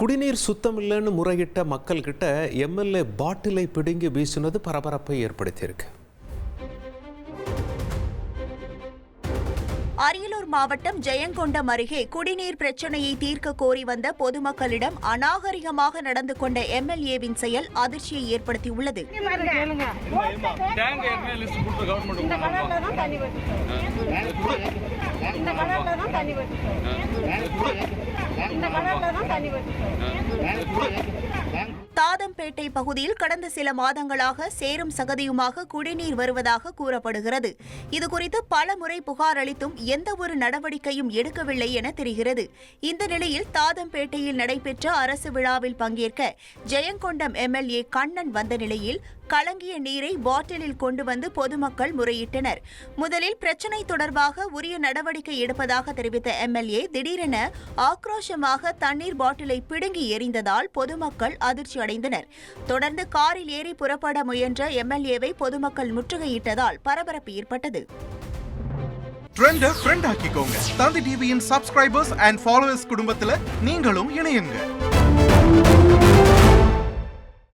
குடிநீர் சுத்தம் இல்லைன்னு முறையிட்ட மக்கள்கிட்ட எம்எல்ஏ பாட்டிலை பிடுங்கி வீசினது பரபரப்பை ஏற்படுத்தியிருக்கு. அரியலூர் மாவட்டம் ஜெயங்கொண்டம் அருகே குடிநீர் பிரச்சனையை தீர்க்க கோரி வந்த பொதுமக்களிடம் அநாகரிகமாக நடந்து கொண்ட எம்எல்ஏவின் செயல் அதிர்ச்சியை ஏற்படுத்தியுள்ளது. இந்த இந்த கலர்ல தான் தண்ணி வருது இந்த பகுதியில் கடந்த சில மாதங்களாக சேரும் சகதியுமாக குடிநீர் வருவதாக கூறப்படுகிறது. இதுகுறித்து பல முறை புகார் அளித்தும் எந்த ஒரு நடவடிக்கையும் எடுக்கவில்லை என தெரிகிறது. இந்த நிலையில் தாதம்பேட்டையில் நடைபெற்ற அரசு விழாவில் பங்கேற்க ஜெயங்கொண்டம் எம்எல்ஏ கண்ணன் வந்த நிலையில் கலங்கிய நீரை பாட்டிலில் கொண்டு வந்து பொதுமக்கள் முறையிட்டனர். முதலில் பிரச்சினை தொடர்பாக உரிய நடவடிக்கை எடுப்பதாக தெரிவித்த எம்எல்ஏ திடீரென ஆக்ரோஷமாக தண்ணீர் பாட்டிலை பிடுங்கி எறிந்ததால் பொதுமக்கள் அதிர்ச்சி அடைந்தனர் தொடர்ந்து காரில் ஏறி புறப்பட முயன்ற எம்எல்ஏவை பொதுமக்கள் முற்றுகையிட்டதால் பரபரப்பு ஏற்பட்டது. ட்ரெண்ட ஃப்ரெண்ட் ஆக்கிக்கோங்க. தந்தி டிவியின் சப்ஸ்கிரைபர்ஸ் அண்ட் ஃபாலோவர்ஸ் குடும்பத்துல நீங்களும் இணையுங்க.